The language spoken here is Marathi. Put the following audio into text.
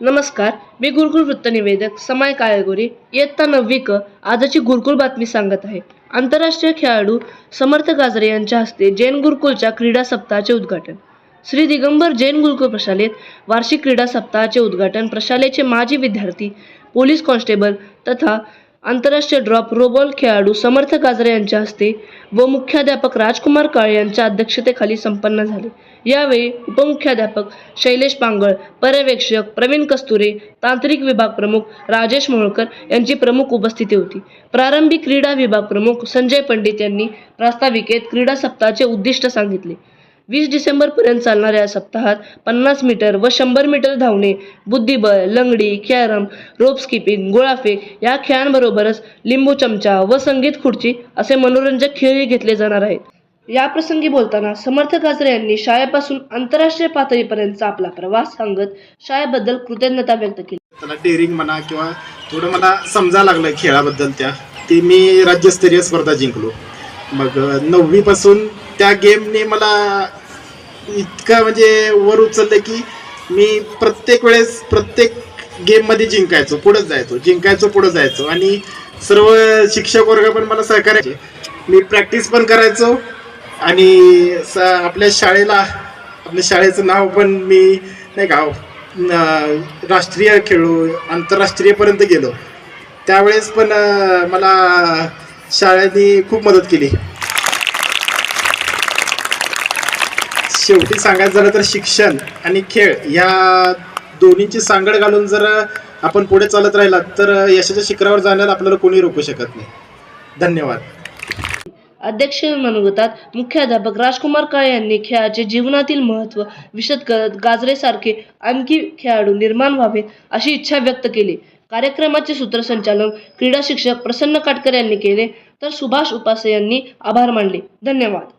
नमस्कार मी गुरुकुल वृत्तनिवेदक समय काळेगोरी इयत्ता नववी क आजची गुरुकुल बातमी सांगत आहे. आंतरराष्ट्रीय खेळाडू समर्थ गाजरे यांच्या हस्ते जैन गुरुकुलच्या क्रीडा सप्ताहाचे उद्घाटन. श्री दिगंबर जैन गुरुकुल प्रशालेत वार्षिक क्रीडा सप्ताहाचे उद्घाटन प्रशालेचे माजी विद्यार्थी पोलीस कॉन्स्टेबल तथा आंतरराष्ट्रीय ड्रॉप रोबॉल खेळाडू समर्थ काजरे यांच्या हस्ते व मुख्याध्यापक राजकुमार काळे यांच्या अध्यक्षतेखाली संपन्न झाले. यावेळी उपमुख्याध्यापक शैलेश पांगळ पर्यवेक्षक प्रवीण कस्तुरे तांत्रिक विभाग प्रमुख राजेश मोळकर यांची प्रमुख उपस्थिती होती. प्रारंभी क्रीडा विभाग प्रमुख संजय पंडित यांनी प्रास्ताविकेत क्रीडा सप्ताहाचे उद्दिष्ट सांगितले. वीस डिसेंबरपर्यंत चालणाऱ्या या सप्ताहात पन्नास मीटर व शंभर मीटर धावणे बुद्धिबळ लंगडी कॅरम रोप स्किपिंग गोळाफेक या खेळांबरोबरच लिंबू चमचा व संगीत खुर्ची असे मनोरंजक खेळही घेतले जाणार आहेत. याप्रसंगी बोलताना समर्थ काजरे यांनी शाळेपासून आंतरराष्ट्रीय पातळीपर्यंतचा आपला प्रवास सांगत शाळेबद्दल कृतज्ञता व्यक्त केली. त्याला डेअरिंग म्हणा किंवा थोडं मला समजा लागलं खेळाबद्दल त्या ते मी राज्यस्तरीय स्पर्धा जिंकलो. मग नववी पासून त्या गेमने मला इतका म्हणजे वर उचललं की मी प्रत्येक वेळेस प्रत्येक गेममध्ये जिंकायचो पुढंच जायचो जिंकायचो पुढं जायचो. आणि सर्व शिक्षक वर्ग पण मला सहकार्याचे. मी प्रॅक्टिस पण करायचो आणि स आपल्या शाळेला आपल्या शाळेचं नाव पण मी नाही का राष्ट्रीय खेळू आंतरराष्ट्रीयपर्यंत गेलो. त्यावेळेस पण मला शाळेने खूप मदत केली. शेवटी सांगायचं झालं तर शिक्षण आणि खेळ या दोन्हीची सांगड घालून जर आपण पुढे चालत राहिलात तर यशाच्या शिखरावर जाण्याला आपल्याला कोणी रोखू शकत नाही. धन्यवाद. अध्यक्ष मनोगतात मुख्याध्यापक राजकुमार काळे यांनी खेळाचे जीवनातील महत्त्व विशद करत गाजरेसारखे आणखी खेळाडू निर्माण व्हावेत अशी इच्छा व्यक्त केली. कार्यक्रमाचे सूत्रसंचालन क्रीडा शिक्षक प्रसन्न काटकर यांनी केले तर सुभाष उपासे यांनी आभार मानले. धन्यवाद.